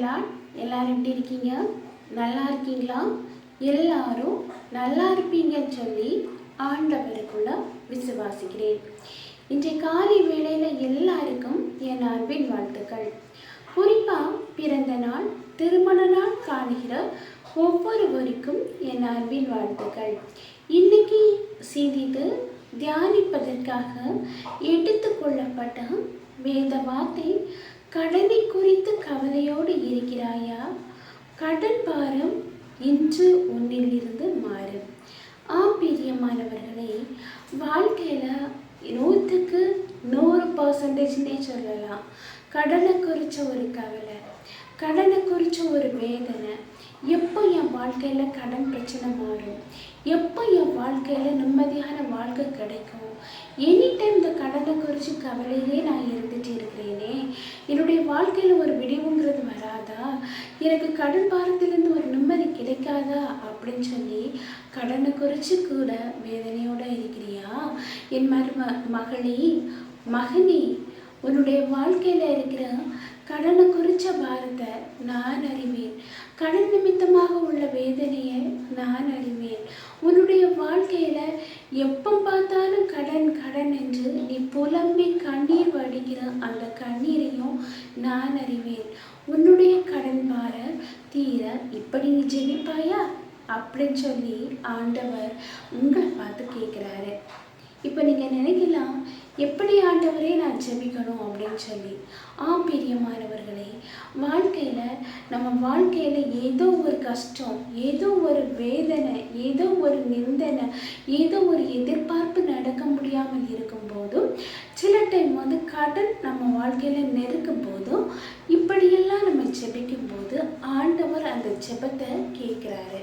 பிரைசலாட் எல்லாரும் எப்படி இருக்கீங்க? நல்லா இருக்கீங்களா? எல்லாரும் நல்லா இருப்பீங்கன்னு சொல்லி ஆண்டவருக்குள்ள விசுவாசிக்கிறேன். இன்றைய காலை வேளையில் எல்லாருக்கும் என் அன்பின் வாழ்த்துக்கள். குறிப்பாக பிறந்த நாள் திருமண நாள் காணுகிற ஒவ்வொருவருக்கும் என் அன்பின் வாழ்த்துக்கள். இன்னைக்கு சிந்தித்து தியானிப்பதற்காக எடுத்துக்கொள்ளப்பட்ட வேத வார்த்தை கடனை குறித்து கவலையோடு இருக்கிறாயா? கடன் பாரம் இன்று உன்னிலிருந்து மாறும் ஆம் பிரியமானவர்களே வாழ்க்கையில் நூற்றுக்கு நூறு பர்சன்டேஜ்னே சொல்லலாம். கடனை குறித்த ஒரு கவலை கடனை குறித்த ஒரு வேதனை எப்போ என் வாழ்க்கையில் கடன் பிரச்சனை மாறும்? எப்போ என் வாழ்க்கையில் நிம்மதியான வாழ்க்கை கிடைக்கும்? எனி டைம் இந்த கடனை குறித்து கவலையிலே நான் இருந்துட்டு இருக்கிறேனே என்னுடைய வாழ்க்கையில் ஒரு விடிவுங்கிறது வராதா? எனக்கு கடன் பாரத்திலேருந்து ஒரு நிம்மதி கிடைக்காதா? அப்படின்னு சொல்லி கடனை குறித்து கூட வேதனையோடு இருக்கிறியா? என் மரும மகளே மகனே உன்னுடைய வாழ்க்கையில் இருக்கிற கடனை குறித்த பாரத்தை நான் அறிவேன். கடன் நிமித்தமாக உள்ள வேதனையை நான் அறிவேன். உன்னுடைய வாழ்க்கையில் எப்போ பார்த்தாலும் கடன் கடன் என்று நீ புலம்பி கண்ணீர் வடிக்கிற அந்த கண்ணீரையும் நான் அறிவேன். உன்னுடைய கடன் பார தீர இப்படி நீ ஜெபிப்பாயா? அப்படின்னு சொல்லி ஆண்டவர் உங்களை பார்த்து கேட்குறாரு. இப்போ நீங்கள் நினைக்கலாம் எப்படி ஆண்டவரே நான் ஜெபிக்கணும் அப்படின்னு சொல்லி. ஆம் பிரியமானவர்களே வாழ்க்கையில் நம்ம வாழ்க்கையில் ஏதோ ஒரு கஷ்டம் ஏதோ ஒரு வேதனை ஏதோ ஒரு நிந்தனை ஏதோ ஒரு எதிர்பார்ப்பு நடக்க முடியாமல் இருக்கும்போதும் சில டைம் வந்து கடன் நம்ம வாழ்க்கையில் நெருக்கும் போதும் இப்படியெல்லாம் நம்ம ஜெபிக்கும் போது ஆண்டவர் அந்த ஜெபத்தை கேட்குறாரு.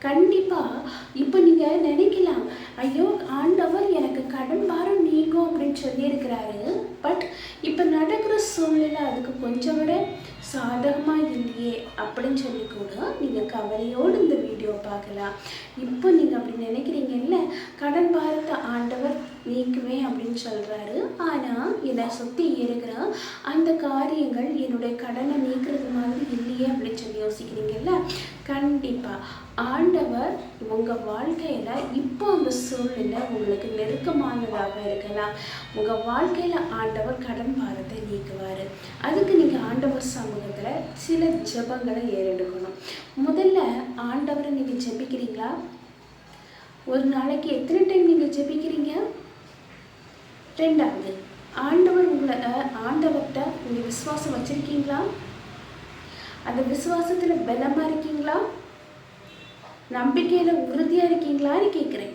கண்டிப்பாக இப்போ நீங்கள் நினைக்கலாம் ஐயோ ஆண்டவர் எனக்கு கடன் பாரம் அப்படின்னு சொல்லியிருக்கிறாரு. பட் இப்போ நடக்கிற சூழ்நிலை அதுக்கு கொஞ்சம் விட சாதகமாக இல்லையே அப்படின்னு சொல்லி கூட நீங்கள் கவலையோடு இந்த வீடியோ பார்க்கலாம். இப்போ நீங்கள் அப்படி நினைக்கிறீங்கல்ல கடன் பாரத்தை ஆண்டவர் நீக்குவேன் அப்படின்னு சொல்கிறாரு ஆனால் என்னை சுற்றி இருக்கிற அந்த காரியங்கள் என்னுடைய கடனை நீக்கிறது மாதிரி இல்லையே அப்படின்னு சொல்லி யோசிக்கிறீங்கல்ல? கண்டிப்பாக ஆண்டவர் உங்கள் வாழ்க்கையில் இப்போ அந்த சூழ்நிலை உங்களுக்கு நெருக்கமானதாக இருக்கலாம். உங்கள் வாழ்க்கையில் ஆண்டவர் கடன் பாரத்தை நீக்குவார். அதுக்கு நீங்கள் ஆண்டவர் சில ஜெபங்களை ஏறெடுக்கணும். முதல்ல ஆண்டவரை நீங்கள் ஜெபிக்கிறீங்களா? ஒரு நாளைக்கு எத்தனை டைம் நீங்கள் ஜெபிக்கிறீங்க? ரெண்டாவது ஆண்டவர் உங்களை ஆண்டவர்கிட்ட நீங்கள் விசுவாசம் வச்சுருக்கீங்களா? அந்த விசுவாசத்தில் பலமாக இருக்கீங்களா? நம்பிக்கையில் உறுதியாக இருக்கீங்களான்னு கேட்குறேன்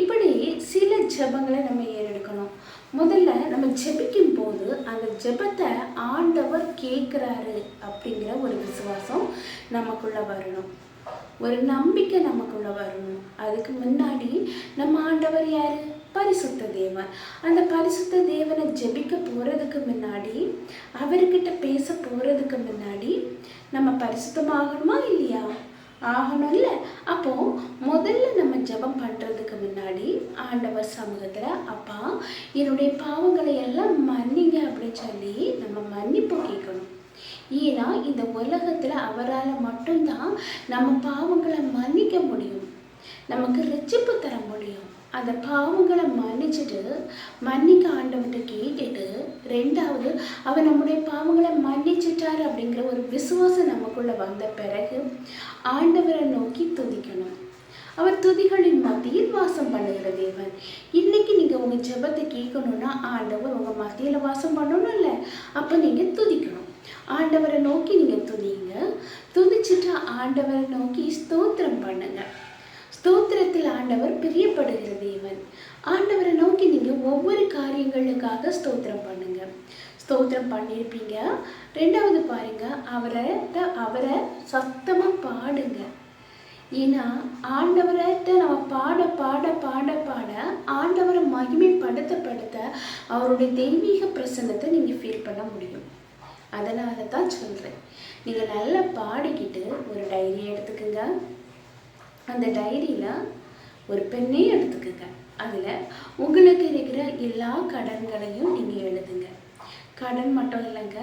இப்படி சில ஜெபங்களை நம்ம ஏறெடுக்கணும். முதல்ல நம்ம ஜெபிக்கும் போது அந்த ஜெபத்தை ஆண்டவர் கேட்குறாரு அப்படிங்கிற ஒரு விசுவாசம் நமக்குள்ளே வரணும். ஒரு நம்பிக்கை நமக்குள்ள வரணும். அதுக்கு முன்னாடி நம்ம ஆண்டவர் யாரு? பரிசுத்த தேவன். அந்த பரிசுத்த தேவனை ஜெபிக்க போகிறதுக்கு முன்னாடி அவர்கிட்ட பேச போகிறதுக்கு முன்னாடி நம்ம பரிசுத்தமாகணுமா இல்லையா? ஆகணும்ல? அப்போ முதல்ல நம்ம ஜெபம் பண்ணுறதுக்கு முன்னாடி ஆண்டவர் சமூகத்தில் அப்பா என்னுடைய பாவங்களை எல்லாம் மன்னிங்க அப்படின்னு சொல்லி நம்ம மன்னிப்பு கேட்கணும். ஏன்னா இந்த உலகத்தில் அவரால் மட்டும்தான் நம்ம பாவங்களை மன்னிக்க முடியும். நமக்கு ரட்சிப்பு தர முடியும். அந்த பாவங்களை மன்னிச்சுட்டு மன்னிக்க ஆண்டவர்கிட்ட கேட்டுட்டு ரெண்டாவது அவர் நம்முடைய பாவங்களை மன்னிச்சிட்டார் அப்படிங்கிற ஒரு விசுவாசம் நமக்குள்ள வந்த பிறகு ஆண்டவரை நோக்கி துதிக்கணும். அவர் துதிகளின் மத்தியில் வாசம் பண்ணுகிற தேவன். இன்னைக்கு நீங்கள் உங்கள் ஜெபத்தை கேட்கணும்னா ஆண்டவர் உங்கள் மத்தியில் வாசம் பண்ணணும்ல அப்போ நீங்கள் துதிக்கணும். ஆண்டவரை நோக்கி நீங்கள் துதிங்க. துதிச்சுட்டு ஆண்டவரை நோக்கி ஸ்தோத்திரம் பண்ணுங்க. ஸ்தோத்திரத்தில் ஆண்டவர் பிரியப்படுகிற தேவன் ஆண்டவரை நோக்கி நீங்கள் ஒவ்வொரு காரியங்களுக்காக ஸ்தோத்திரம் பண்ணுங்க. ஸ்தோத்திரம் பண்ணியிருப்பீங்க ரெண்டாவது பாருங்க அவரை அவரை சத்தமாக பாடுங்க. ஏன்னா ஆண்டவர்கிட்ட நம்ம பாட பாட பாட பாட ஆண்டவரை மகிமைப்படுத்த படுத்த அவருடைய தெய்வீக பிரசன்னத்தை நீங்கள் ஃபீல் பண்ண முடியும். அதனால தான் சொல்கிறேன் நீங்கள் நல்லா பாடிக்கிட்டு ஒரு டைரி எடுத்துக்கோங்க. அந்த டைரியில் ஒரு பெண்ணே எடுத்துக்கோங்க. அதில் உங்களுக்கு இருக்கிற எல்லா கடன்களையும் நீங்கள் எழுதுங்க. கடன் மட்டும் இல்லைங்க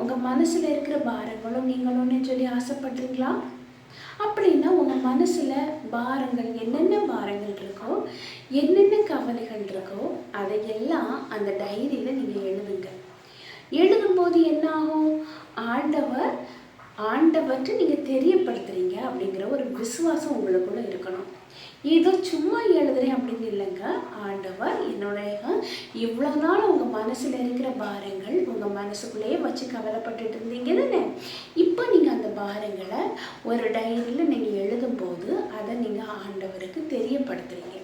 உங்கள் மனசில் இருக்கிற பாரங்களும் நீங்களும்னு சொல்லி ஆசைப்படுறீங்களா? அப்படின்னா உங்கள் மனசில் பாரங்கள் என்னென்ன பாரங்கள் இருக்கோ என்னென்ன கவலைகள் இருக்கோ அதையெல்லாம் அந்த டைரியில் நீங்கள் எழுதுங்க. எழுதும்போது என்ன ஆகும்? ஆண்டவர் ஆண்டவற்றை நீங்கள் தெரியப்படுத்துறீங்க அப்படிங்கிற ஒரு விசுவாசம் உங்களுக்குள்ளே இருக்கணும். ஏதோ சும்மா எழுதுறேன் அப்படின்னு இல்லைங்க. ஆண்டவர் என்னுடைய இவ்வளோ நாள் உங்கள் மனசில் இருக்கிற பாரங்கள் உங்கள் மனசுக்குள்ளேயே வச்சு கவலைப்பட்டுட்டு இருந்தீங்க தானே இப்போ நீங்கள் அந்த பாரங்களை ஒரு டைரியில் நீங்கள் எழுதும்போது அதை நீங்கள் ஆண்டவருக்கு தெரியப்படுத்துறீங்க.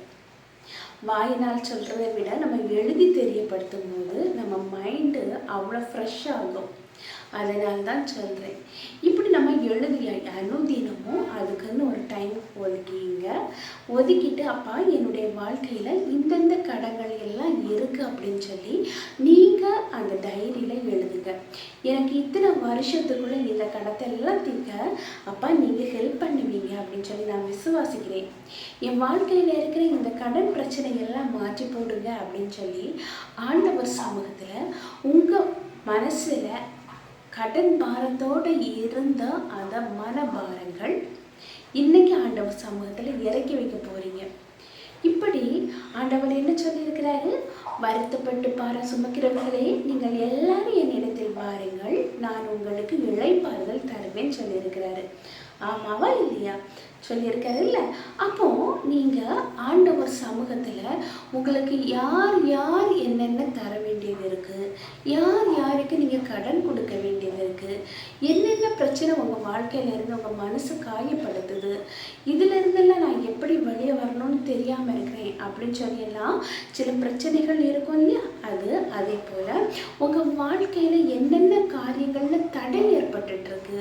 வாயினால் சொல்கிறத விட நம்ம எழுதி தெரியப்படுத்தும் போது நம்ம மைண்டு அவ்வளோ ஃப்ரெஷ் ஆகும். அதனால் தான் சொல்கிறேன் இப்படி நம்ம எழுதி அனுதினமும் அதுக்குன்னு ஒரு டைம் ஒதுக்கிங்க. ஒதுக்கிட்டு அப்பா என்னுடைய வாழ்க்கையில் இந்தந்த கடங்கள் எல்லாம் இருக்குது அப்படின்னு சொல்லி நீங்கள் அந்த டைரியில் எழுதுங்க. எனக்கு இத்தனை வருஷத்துக்குள்ளே இந்த கடத்தை எல்லாம் தீர்க்க அப்பா நீங்கள் ஹெல்ப் பண்ணுவீங்க அப்படின்னு சொல்லி நான் விசுவாசிக்கிறேன். என் வாழ்க்கையில் இருக்கிற இந்த கடன் பிரச்சனையெல்லாம் மாற்றி போடுங்க அப்படின்னு சொல்லி ஆண்டவர் சமூகத்தில் உங்கள் மனசில் கடன் பாரத்தோடு இருந்த அந்த மனபாரங்கள் இன்னைக்கு ஆண்டவர் சமூகத்தில் இறக்கி வைக்க போறீங்க. இப்படி ஆண்டவர் என்ன சொல்லியிருக்கிறாரு? வருத்தப்பட்டு பார சுமக்கிறவர்களே நீங்கள் எல்லாரும் என்னிடத்தில் பாருங்கள் நான் உங்களுக்கு இழைப்பாறுதல் தருவேன் சொல்லியிருக்கிறாரு. ஆமாவா இல்லையா? சொல்லியிருக்காரு இல்லை? அப்போ நீங்கள் ஆண்டவர் சமூகத்தில் உங்களுக்கு யார் யார் என்னென்ன தர வேண்டியது இருக்குது யார் யாருக்கு நீங்கள் கடன் கொடுக்க வேண்டியது இருக்குது என்னென்ன பிரச்சனை உங்கள் வாழ்க்கையிலேருந்து உங்கள் மனசு காயப்படுத்துது? இதுலேருந்தெல்லாம் நான் எப்படி வெளியே வரணும்னு தெரியாமல் இருக்கிறேன் அப்படின்னு சொல்லியெல்லாம் சில பிரச்சனைகள் இருக்கும் இல்லையா? அது அதே போல் உங்கள் வாழ்க்கையில் என்னென்ன காரியங்கள்னு தடை ஏற்பட்டுருக்கு இருக்கு?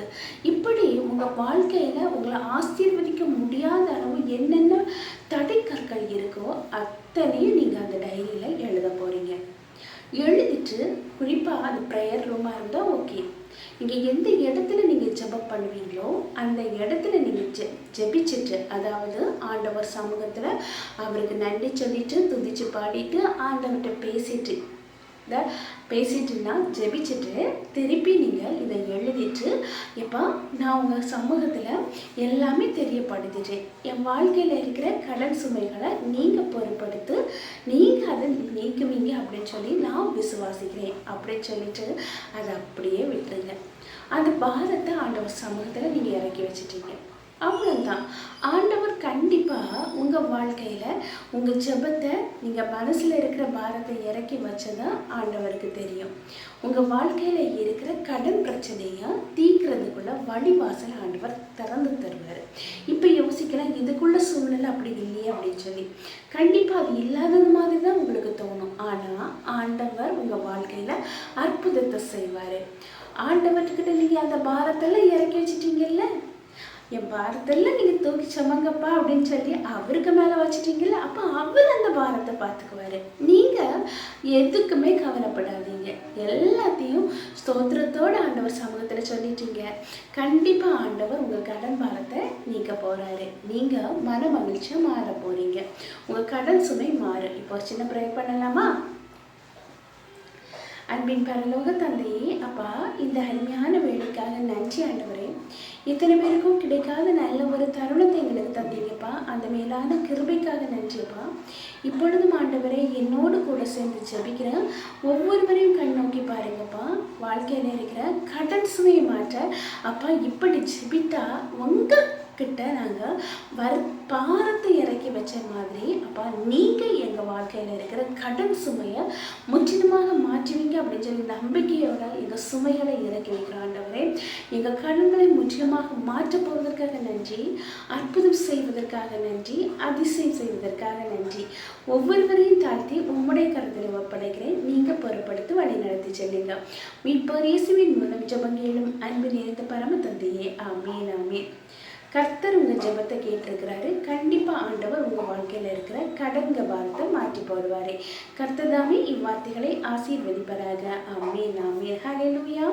உங்கள் வாழ்க்கையில் உங்களை ஆசீர்வதிக்க முடியாத அளவு என்னென்ன தடைக்கற்கள் இருக்கோ அத்தனையும் நீங்கள் அந்த டைரியில் எழுத போகிறீங்க எழுதிட்டு குறிப்பாக அது ப்ரேயர் ரூமாக இருந்தால் ஓகே நீங்கள் எந்த இடத்துல நீங்கள் ஜெபம் பண்ணுவீங்களோ அந்த இடத்துல நீங்கள் ஜெ ஜெபிச்சுட்டு அதாவது ஆண்டவர் சமூகத்தில் அவருக்கு நன்றி சொல்லிட்டு துதிச்சு பாடிட்டு ஆண்டவர்கிட்ட பேசிட்டு இதை பேசிட்டுன்னா ஜெபிச்சுட்டு திருப்பி நீங்கள் இதை எழுதிட்டு இப்போ நான் உங்கள் சமூகத்தில் எல்லாமே தெரியப்படுத்திட்டேன். என் வாழ்க்கையில் இருக்கிற கடன் சுமைகளை நீங்கள் பொருட்படுத்து நீங்கள் அதை நீக்குவீங்க அப்படின்னு சொல்லி நான் விசுவாசிக்கிறேன். அப்படின்னு சொல்லிட்டு அதை அப்படியே விட்டுருங்க. அந்த பாரத்தை ஆண்டவர் சமூகத்தில் நீங்கள் இறக்கி வச்சுட்டீங்க. அவ்வளோதான் ஆண்டவர் கண்டிப்பாக உங்கள் வாழ்க்கையில் உங்கள் ஜெபத்தை நீங்கள் மனசில் இருக்கிற பாரத்தை இறக்கி வச்சதான் ஆண்டவருக்கு தெரியும். உங்கள் வாழ்க்கையில் இருக்கிற கடன் பிரச்சனையை தீக்கிறதுக்குள்ள வழிவாசல் ஆண்டவர் திறந்து தருவார். இப்போ யோசிக்கலாம் இதுக்குள்ள சூழ்நிலை அப்படி இல்லையே அப்படின்னு சொல்லி. கண்டிப்பாக அது இல்லாதது மாதிரி தான் உங்களுக்கு தோணும். ஆனால் ஆண்டவர் உங்கள் வாழ்க்கையில் அற்புதத்தை செய்வார். ஆண்டவர்கிட்ட நீங்கள் அந்த பாரத்தெல்லாம் இறக்கி வச்சிட்டீங்கல்ல? என் பாரத்தெல்லாம் நீங்கள் தூக்கி சுமங்கப்பா அப்படின்னு சொல்லி அவருக்கு மேலே வச்சுட்டீங்கல்ல அப்போ அவர் அந்த பாரத்தை பார்த்துக்குவாரு. நீங்கள் எதுக்குமே கவலைப்படாதீங்க. எல்லாத்தையும் ஸ்தோத்திரத்தோடு ஆண்டவர் சமூகத்தில் சொல்லிட்டீங்க. கண்டிப்பாக ஆண்டவர் உங்கள் கடன் பாரத்தை நீக்க போகிறாரு நீங்கள் மன மகிழ்ச்சியாக மாற போகிறீங்க உங்கள் கடன் சுமை மாறும். இப்போ சின்ன ப்ரே பண்ணலாமா? அன்பின் பரலோக தந்தையே அப்பா இந்த அருமையான வேலைக்காக நன்றி ஆண்டவரே. இத்தனை பேருக்கும் கிடைக்காத நல்ல ஒரு தருணத்தை எங்களுக்கு தந்தீங்கப்பா. அந்த மேலான கிருபைக்காக நன்றிப்பா இப்பொழுதும் மாண்டவரை என்னோடு கூட சேர்ந்து ஜெபிக்கிற ஒவ்வொருவரையும் கண் நோக்கி பாருங்கப்பா. வாழ்க்கையில் இருக்கிற கடன் சுமையை மாற்ற அப்பா இப்படி ஜெபித்தா உங்கள் கிட்ட நாங்கள் வர் பாரத்தை இறக்கி வச்ச மாதிரி அப்பா நீங்கள் எங்கள் வாழ்க்கையில் இருக்கிற கடன் சுமையை முற்றிலுமாக மாற்றுவீங்க அப்படின்னு சொல்லி நம்பிக்கையோட எங்கள் சுமைகளை இறக்கி வைக்கிற ஆண்டவரே எங்கள் கடன்களை முற்றிலுமாக மாற்றப்போவதற்காக நன்றி அற்புதம் செய்வதற்காக நன்றி அதிசயம் செய்வதற்காக நன்றி. ஒவ்வொருவரையும் தாழ்த்தி உம்முடைய கருத்தில் ஒப்படைக்கிறேன். நீங்கள் பொறுப்படுத்தி வழி நடத்தி செல்லுங்க. மீட்பர் இயேசுவின் மூலம் ஜபங்கேளும் அன்பு நிறைந்த பரம தந்தையே. ஆமீன் ஆமீன். கர்த்தர் உங்கள் ஜெபத்தை கேட்டிருக்கிறாரு. கண்டிப்பாக ஆண்டவர் உங்கள் வாழ்க்கையில் இருக்கிற கடங்க பாரத்தை மாற்றி போடுவார். கர்த்தர் தாமே இவ்வார்த்தைகளை ஆசீர்வதிப்பராக. அம்மீன் ஆமீன். லூயா